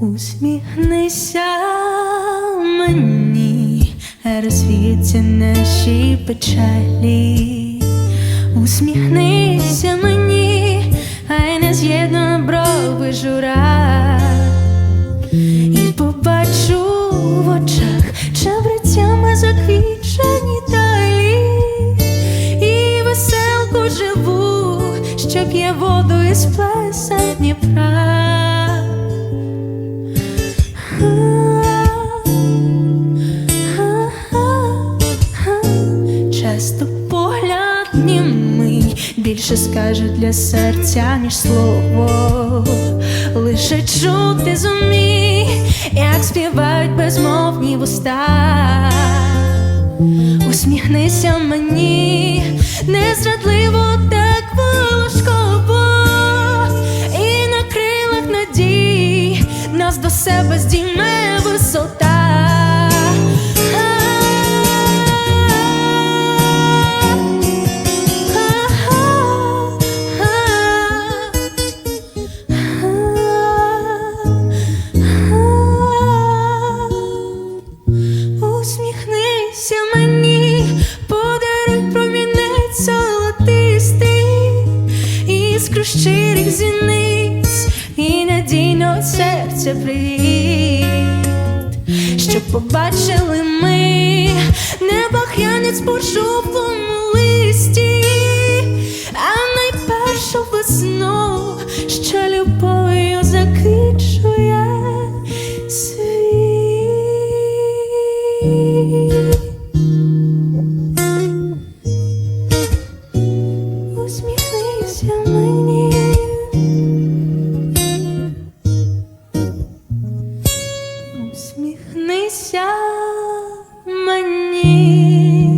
Усміхнися мені, розвіться наші печалі. Усміхнися мені, хай не з'єднує брови жура. І побачу в очах чабрецями заквічені далі, і веселку живу, що п'є воду із плеса Часто погляд німий більше скаже для серця, ніж слово. Лише чути зумій, як співають безмовні вуста. Усміхнися мені, незрадливо так волошково, і на крилах надій нас до себе здійме висота. Іскру щирих зіниць і надійного серця привіт, щоб побачили ми небах'янець буржуй усміхнися мені.